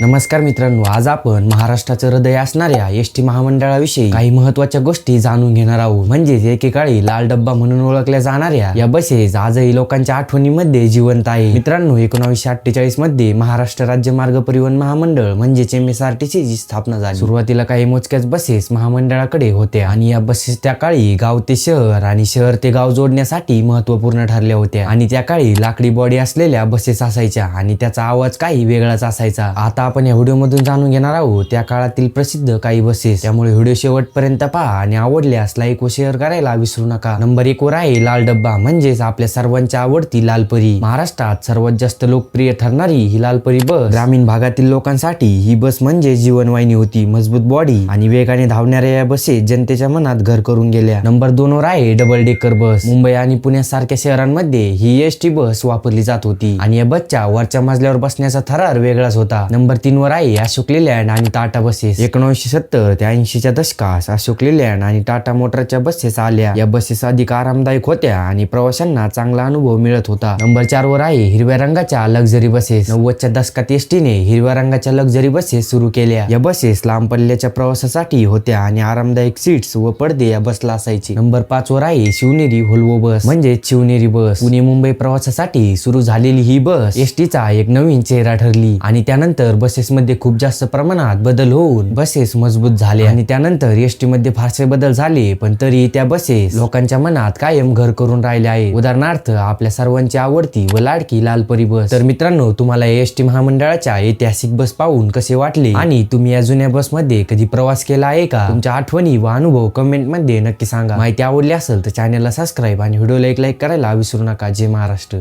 नमस्कार मित्रांनो आज आपण महाराष्ट्राचं हृदय असणाऱ्या एस टी महामंडळाविषयी काही महत्त्वाच्या गोष्टी जाणून घेणार आहोत. म्हणजेच एकेकाळी लाल डब्बा म्हणून ओळखल्या जाणाऱ्या या बसेस आजही लोकांच्या आठवणीमध्ये जिवंत आहे मित्रांनो एकोणावीसशे अठ्ठेचाळीसमध्ये महाराष्ट्र राज्य मार्ग परिवहन महामंडळ म्हणजेच एम एस आर टी ची स्थापना झाली. सुरुवातीला काही मोजक्याच बसेस महामंडळाकडे होत्या आणि या बसेस त्या काळी गाव ते शहर आणि शहर ते गाव जोडण्यासाठी महत्त्वपूर्ण ठरल्या होत्या. आणि त्या काळी लाकडी बॉडी असलेल्या बसेस असायच्या आणि त्याचा आवाज काही वेगळाच असायचा. आता आपण या व्हिडिओ मधून जाणून घेणार आहोत त्या काळातील प्रसिद्ध काही बसेस. त्यामुळे व्हिडिओ शेवटपर्यंत पहा आणि आवडल्यास लाईक व शेअर करायला विसरू नका. नंबर एक वर आहे लाल डब्बा म्हणजेच आपल्या सर्वांच्या आवडती लालपरी महाराष्ट्रात सर्वात जास्त लोकप्रिय ठरणारी ही लालपरी बस. ग्रामीण भागातील लोकांसाठी ही बस म्हणजे जीवनवाहिनी होती. मजबूत बॉडी आणि वेगाने धावणाऱ्या या बसेस जनतेच्या मनात घर करून गेल्या. नंबर दोन वर आहे डबल डेकर बस. मुंबई आणि पुण्यासारख्या शहरांमध्ये ही एस टी बस वापरली जात होती. आणि या बसच्या वरच्या मजल्यावर बसण्याचा थरार वेगळाच होता. नंबर नंबर तीनवर आहे अशोक लेलँड आणि टाटा बसेस. एकोणीसशे सत्तर ते ऐंशीच्या दशकास अशोक लेलँड आणि टाटा मोटरच्या बसेस आल्या. या बसेस अधिक आरामदायक होत्या आणि प्रवाशांना चांगला अनुभव मिळत होता. नंबर चार वर आहे हिरव्या रंगाच्या लक्झरी बसेस नव्वदच्या दशकात एसटीने हिरव्या रंगाच्या लक्झरी बसेस सुरू केल्या. या बसेस लांब पल्ल्याच्या प्रवासासाठी होत्या आणि आरामदायक सीट्स व पडदे या बसला असायचे. नंबर पाच वर आहे शिवनेरी होल्वो बस म्हणजे शिवनेरी बस पुणे मुंबई प्रवासासाठी सुरू झालेली ही बस एसटीचा एक नवीन चेहरा ठरली आणि त्यानंतर बसेसमध्ये खूप जास्त प्रमाणात बदल होऊन बसेस मजबूत झाले आणि त्यानंतर एस टी मध्ये फारसे बदल झाले पण तरी त्या बसेस लोकांच्या मनात कायम घर करून राहिल्या आहेत. उदाहरणार्थ आपल्या सर्वांची आवडती व लाडकी लालपरी बस. तर मित्रांनो तुम्हाला एस टी महामंडळाच्या ऐतिहासिक बस पाहून कसे वाटले? आणि तुम्ही या जुन्या बसमध्ये कधी प्रवास केला आहे का? तुमच्या आठवणी व अनुभव कमेंटमध्ये नक्की सांगा. माहिती आवडली असेल तर चॅनलला सबस्क्राईब आणि व्हिडिओला एक लाईक करायला विसरू नका. जय महाराष्ट्र.